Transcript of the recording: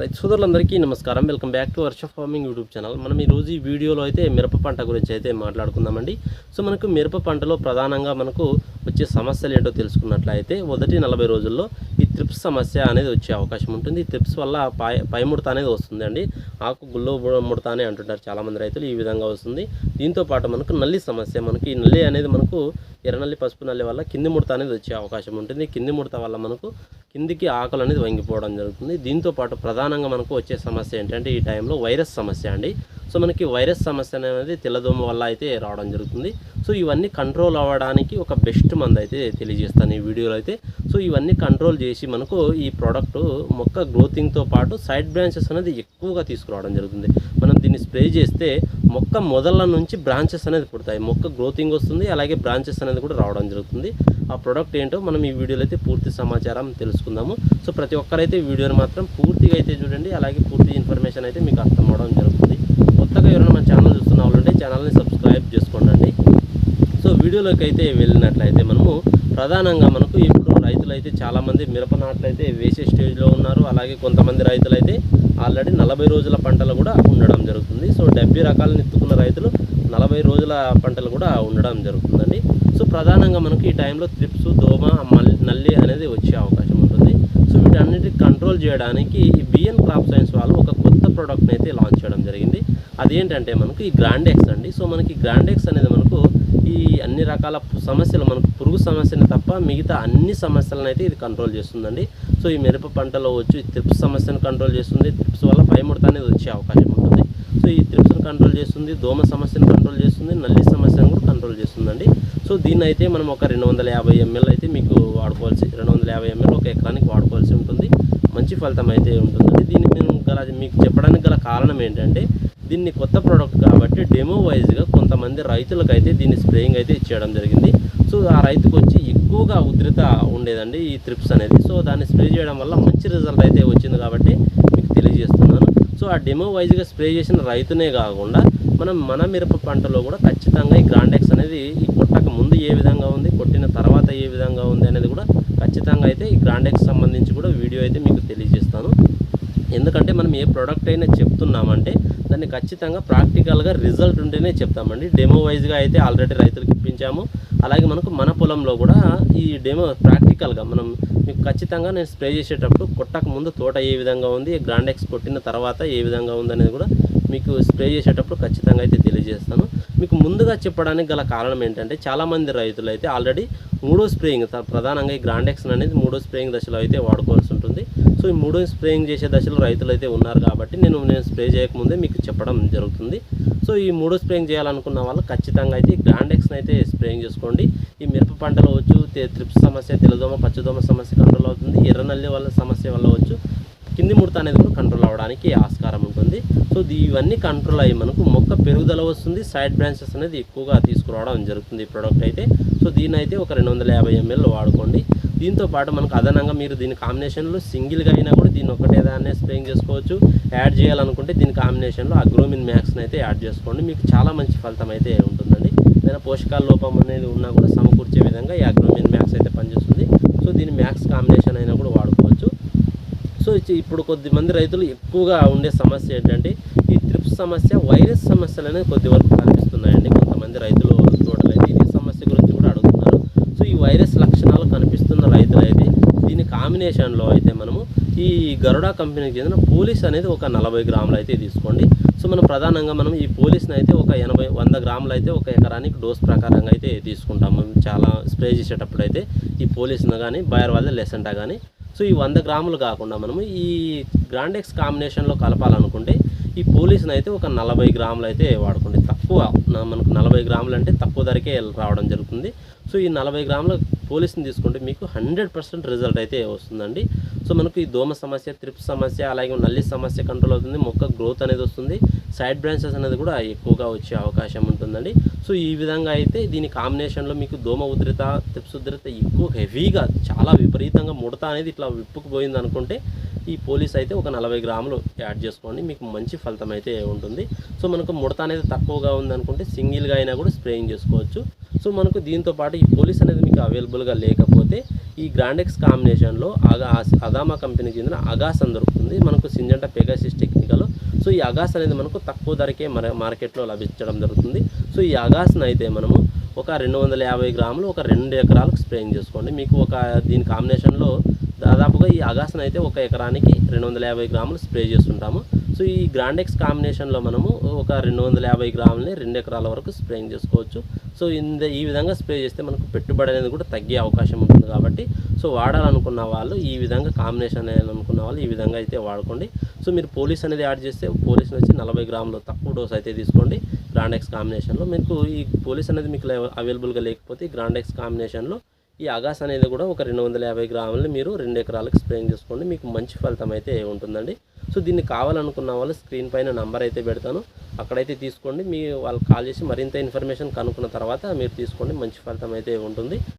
రైతు సోదరులందరికీ నమస్కారం. Welcome back to Varsha farming YouTube channel. మనం ఈ రోజు ఈ వీడియోలో అయితే మిరప పంట గురించి అయితే మాట్లాడుకుందామండి. సో మనకు మిరప పంటలో ప్రధానంగా మనకు వచ్చే సమస్యలు ఏంటో తెలుసుకున్నట్లయితే మొదటి నలభై రోజుల్లో ఈ త్రిప్స్ సమస్య అనేది వచ్చే అవకాశం ఉంటుంది. ఈ త్రిప్స్ వల్ల పై పైముడత అనేది వస్తుందండి. ఆకు గుల్లో ముడత అని అంటుంటారు చాలామంది రైతులు ఈ విధంగా వస్తుంది. దీంతో పాటు మనకు నల్లి సమస్య మనకి ఈ నల్లి అనేది మనకు ఎర్రనల్లి పసుపు నల్లి వల్ల కింది ముడత అనేది వచ్చే అవకాశం ఉంటుంది. కింది ముడత వల్ల మనకు కిందికి ఆకలి అనేది వంగిపోవడం జరుగుతుంది. దీంతో పాటు ప్రధానంగా మనకు వచ్చే సమస్య ఏంటంటే ఈ టైంలో వైరస్ సమస్య అండి. సో మనకి వైరస్ సమస్య అనేది తెల్లదోమ వల్ల అయితే రావడం జరుగుతుంది. సో ఇవన్నీ కంట్రోల్ అవ్వడానికి ఒక బెస్ట్ మంది అయితే తెలియజేస్తాను ఈ వీడియోలో అయితే. సో ఇవన్నీ కంట్రోల్ చేసి మనకు ఈ ప్రోడక్ట్ మొక్క గ్రోతింగ్తో పాటు సైడ్ బ్రాంచెస్ అనేది ఎక్కువగా తీసుకురావడం జరుగుతుంది. మనం దీన్ని స్ప్రే చేస్తే మొక్క మొదళ్ళ నుంచి బ్రాంచెస్ అనేది పుడతాయి. మొక్క గ్రోతింగ్ వస్తుంది అలాగే బ్రాంచెస్ అనేది కూడా రావడం జరుగుతుంది. ఆ ప్రోడక్ట్ ఏంటో మనం ఈ వీడియోలో అయితే పూర్తి సమాచారం తెలుసుకుందాము. సో ప్రతి ఒక్కరైతే వీడియోని మాత్రం పూర్తిగా అయితే చూడండి. అలాగే పూర్తి ఇన్ఫర్మేషన్ అయితే మీకు అర్థం అవడం జరుగుతుంది. ఎవరైనా మన ఛానల్ చూస్తున్న వాళ్ళు ఉంటే ఛానల్ని సబ్స్క్రైబ్ చేసుకోండి సో వీడియోలోకి అయితే వెళ్ళినట్లయితే మనము ప్రధానంగా మనకు ఇప్పుడు రైతులు అయితే చాలామంది మిరప నాట్లు అయితే వేసే స్టేజ్లో ఉన్నారు. అలాగే కొంతమంది రైతులు అయితే ఆల్రెడీ నలభై రోజుల పంటలు కూడా ఉండడం జరుగుతుంది. సో డెబ్బై రకాలను ఎత్తుకున్న రైతులు నలభై రోజుల పంటలు కూడా ఉండడం జరుగుతుందండి. సో ప్రధానంగా మనకు ఈ టైంలో త్రిప్స్ దోమ మల్- నల్లి అనేది వచ్చే అవకాశం ఉంటుంది. సో వీటన్నిటిని కంట్రోల్ చేయడానికి ఈ బిఎన్ క్రాప్ సైన్స్ వాళ్ళు ఒక కొత్త ప్రోడక్ట్ని అయితే లాంచ్ చేయడం జరిగింది. అదేంటంటే మనకు ఈ గ్రాండెక్స్ అండి. సో మనకి గ్రాండెక్స్ అనేది మనకు ఈ అన్ని రకాల సమస్యలు మనకు పురుగు సమస్యని తప్ప మిగతా అన్ని సమస్యలను అయితే ఇది కంట్రోల్ చేస్తుందండి. సో ఈ మిరప పంటలో వచ్చి త్రిప్స్ సమస్యను కంట్రోల్ చేస్తుంది. త్రిప్స్ వల్ల పైముడత అనేది వచ్చే అవకాశం ఉంటుంది. సో ఈ త్రిప్స్ను కంట్రోల్ చేస్తుంది దోమ సమస్యను కంట్రోల్ చేస్తుంది నల్లి సమస్యను కూడా కంట్రోల్ చేస్తుందండి. సో దీన్ని అయితే మనం ఒక రెండు వందల యాభై ఎంఎల్ అయితే మీకు వాడుకోవాల్సి రెండు వందల యాభై ఎంఎల్ ఒక ఎకరానికి వాడుకోవాల్సి ఉంటుంది. మంచి ఫలితం అయితే ఉంటుందండి. దీన్ని మేము గల మీకు చెప్పడానికి గల కారణం ఏంటంటే దీన్ని కొత్త ప్రోడక్ట్ కాబట్టి డెమో వైజ్గా కొంతమంది రైతులకు అయితే దీన్ని స్ప్రేయింగ్ అయితే ఇచ్చేయడం జరిగింది. సో ఆ రైతుకు వచ్చి ఎక్కువగా ఉధృత ఉండేదండి ఈ త్రిప్స్ అనేది. సో దాన్ని స్ప్రే చేయడం వల్ల మంచి రిజల్ట్ అయితే వచ్చింది కాబట్టి మీకు తెలియజేస్తున్నాను. సో ఆ డెమో వైజ్గా స్ప్రే చేసిన రైతునే కాకుండా మనం మన మిరప పంటలో కూడా ఖచ్చితంగా ఈ గ్రాండెక్స్ అనేది ఈ కొట్టక ముందు ఏ విధంగా ఉంది కొట్టిన తర్వాత ఏ విధంగా ఉంది అనేది కూడా ఖచ్చితంగా అయితే ఈ గ్రాండెక్స్ సంబంధించి కూడా వీడియో అయితే మీకు ఎందుకంటే మనం ఏ ప్రోడక్ట్ అయినా చెప్తున్నామంటే దాన్ని ఖచ్చితంగా ప్రాక్టికల్గా రిజల్ట్ ఉంటేనే చెప్తామండి. డెమో వైజ్గా అయితే ఆల్రెడీ రైతులకు ఇప్పించాము. అలాగే మనకు మన పొలంలో కూడా ఈ డెమో ప్రాక్టికల్గా మనం మీకు ఖచ్చితంగా నేను స్ప్రే చేసేటప్పుడు కొట్టక ముందు తోట ఏ విధంగా ఉంది గ్రాండెక్స్ కొట్టిన తర్వాత ఏ విధంగా ఉందనేది కూడా మీకు స్ప్రే చేసేటప్పుడు ఖచ్చితంగా అయితే తెలియజేస్తాను. మీకు ముందుగా చెప్పడానికి గల కారణం ఏంటంటే చాలామంది రైతులు అయితే ఆల్రెడీ మూడో స్ప్రేయింగ్ ప్రధానంగా ఈ గ్రాండెక్స్ అనేది మూడో స్ప్రేయింగ్ దశలో అయితే వాడుకోవాల్సి ఉంటుంది. సో ఈ మూడో స్ప్రేయింగ్ చేసే దశలో రైతులు అయితే ఉన్నారు కాబట్టి నేను నేను స్ప్రే చేయకముందే మీకు చెప్పడం జరుగుతుంది. సో ఈ మూడో స్ప్రేయింగ్ చేయాలనుకున్న వాళ్ళు ఖచ్చితంగా అయితే గ్రాండెక్స్ని అయితే స్ప్రేయింగ్ చేసుకోండి. ఈ మిరప పంటలో వచ్చు త్రిప్స్ సమస్య తెల్లదోమ పచ్చదోమ సమస్య కంట్రోల్ అవుతుంది ఎర్రనల్లి వల్ల సమస్య వల్ల వచ్చు కింది ముడత అనేది కూడా కంట్రోల్ అవ్వడానికి ఆస్కారం ఉంటుంది. సో ఇవన్నీ కంట్రోల్ అయ్యి మనకు మొక్క పెరుగుదల వస్తుంది సైడ్ బ్రాంచెస్ అనేది ఎక్కువగా తీసుకురావడం జరుగుతుంది ఈ ప్రోడక్ట్ అయితే. సో దీని అయితే ఒక రెండు వందల యాభై ఎంఎల్ వాడుకోండి. దీంతో పాటు మనకు అదనంగా మీరు దీని కాంబినేషన్లో సింగిల్గా అయినా కూడా దీన్ని ఒకటే దాన్నే స్ప్రేయింగ్ చేసుకోవచ్చు. యాడ్ చేయాలనుకుంటే దీని కాంబినేషన్లో అగ్రోమిన్ మ్యాక్స్ని అయితే యాడ్ చేసుకోండి. మీకు చాలా మంచి ఫలితం అయితే ఉంటుందండి. ఏదైనా పోషకాల లోపం అనేది ఉన్నా కూడా సమకూర్చే విధంగా ఈ అగ్రోమిన్ మ్యాక్స్ అయితే పనిచేస్తుంది. సో దీని మ్యాక్స్ కాంబినేషన్ అయినా కూడా వాడుకోవచ్చు. సో ఇచ్చి- ఇప్పుడు కొద్దిమంది రైతులు ఎక్కువగా ఉండే సమస్య ఏంటంటే ఈ త్రిప్స్ సమస్య వైరస్ సమస్యలు అనేది కొద్ది వరకు కనిపిస్తున్నాయండి. కొంతమంది రైతులు తోటలు అయితే ఇదే సమస్య గురించి కూడా అడుగుతున్నారు సో ఈ వైరస్ లక్షణాలు కనిపిస్తున్న రైతులు అయితే దీని కాంబినేషన్లో అయితే మనము ఈ గరుడా కంపెనీకి చెందిన పోలీస్ అనేది ఒక నలభై గ్రాములు అయితే తీసుకోండి. సో మనం ప్రధానంగా మనం ఈ పోలీస్ని అయితే ఒక ఎనభై వంద గ్రాములు అయితే ఒక ఎకరానికి డోస్ ప్రకారంగా అయితే తీసుకుంటాము. చాలా స్ప్రే చేసేటప్పుడు అయితే ఈ పోలీస్ను కానీ బయర్ వాళ్ళ లెసెంటా కానీ. సో ఈ వంద గ్రాములు కాకుండా మనము ఈ గ్రాండెక్స్ కాంబినేషన్లో కలపాలనుకుంటే ఈ పోలీస్ని అయితే ఒక నలభై గ్రాములు అయితే వాడుకోండి. తక్కువ మనకు నలభై గ్రాములు అంటే తక్కువ ధరకే రావడం జరుగుతుంది. సో ఈ నలభై గ్రాముల పోలీస్ని తీసుకుంటే మీకు హండ్రెడ్ పర్సెంట్ రిజల్ట్ అయితే వస్తుందండి. సో మనకు ఈ దోమ సమస్య త్రిప్ సమస్య అలాగే నల్లి సమస్య కంట్రోల్ అవుతుంది. మొక్క గ్రోత్ అనేది వస్తుంది. సైడ్ బ్రాంచెస్ అనేది కూడా ఎక్కువగా వచ్చే అవకాశం ఉంటుందండి. సో ఈ విధంగా అయితే దీని కాంబినేషన్లో మీకు దోమ ఉధృత త్రిప్స్ ఉధృత ఎక్కువ హెవీగా చాలా విపరీతంగా ముడత అనేది ఇట్లా విప్పుకుపోయింది అనుకుంటే ఈ పోలీస్ అయితే ఒక నలభై గ్రాములు యాడ్ చేసుకోండి. మీకు మంచి ఫలితం అయితే ఉంటుంది. సో మనకు ముడత అనేది తక్కువగా ఉందనుకుంటే సింగిల్గా అయినా కూడా స్ప్రేయింగ్ చేసుకోవచ్చు. సో మనకు దీంతో పాటు ఈ పోలీస్ అనేది మీకు అవైలబుల్గా లేకపోతే ఈ గ్రాండెక్స్ కాంబినేషన్లో అగా అదామా కంపెనీకి చెందిన అగాసన్ దొరుకుతుంది. మనకు సింజంట పెగాసిస్ టెక్నికలో సో ఈ అగాస్ అనేది మనకు తక్కువ ధరకే మన మార్కెట్లో లభించడం జరుగుతుంది. సో ఈ అగాస్ని అయితే మనము ఒక రెండు వందల యాభై గ్రాములు ఒక రెండు ఎకరాలకు స్ప్రేయింగ్ చేసుకోండి. మీకు ఒక దీని కాంబినేషన్లో దాదాపుగా ఈ అగాస్ని అయితే ఒక ఎకరానికి రెండు వందల యాభై గ్రాములు స్ప్రే చేస్తుంటాము. సో ఈ గ్రాండెక్స్ కాంబినేషన్లో మనము ఒక రెండు వందల యాభై గ్రాములని రెండు ఎకరాల వరకు స్ప్రేయింగ్ చేసుకోవచ్చు. సో ఇంద ఈ విధంగా స్ప్రే చేస్తే మనకు పెట్టుబడి అనేది కూడా తగ్గే అవకాశం ఉంటుంది కాబట్టి సో వాడాలనుకున్న వాళ్ళు ఈ విధంగా కాంబినేషన్ అనుకున్న వాళ్ళు ఈ విధంగా అయితే వాడుకోండి. సో మీరు పోలీస్ అనేది యాడ్ చేస్తే పోలీస్ వచ్చి నలభై గ్రాములు తక్కువ డోస్ అయితే తీసుకోండి గ్రాండెక్స్ కాంబినేషన్లో మీకు ఈ పోలీస్ అనేది మీకు అవైలబుల్గా లేకపోతే ఈ గ్రాండెక్స్ కాంబినేషన్లో ఈ అగాస్ అనేది కూడా ఒక రెండు వందల యాభై గ్రాములు మీరు రెండు ఎకరాలకు స్ప్రేయింగ్ చేసుకోండి. మీకు మంచి ఫలితం అయితే ఉంటుందండి. సో దీన్ని కావాలనుకున్న వాళ్ళు స్క్రీన్ పైన నంబర్ అయితే పెడతాను. అక్కడైతే తీసుకోండి. మీ వాళ్ళకి కాల్ చేసి మరింత ఇన్ఫర్మేషన్ కనుక్కున్న తర్వాత మీరు తీసుకోండి. మంచి ఫలితం అయితే ఉంటుంది.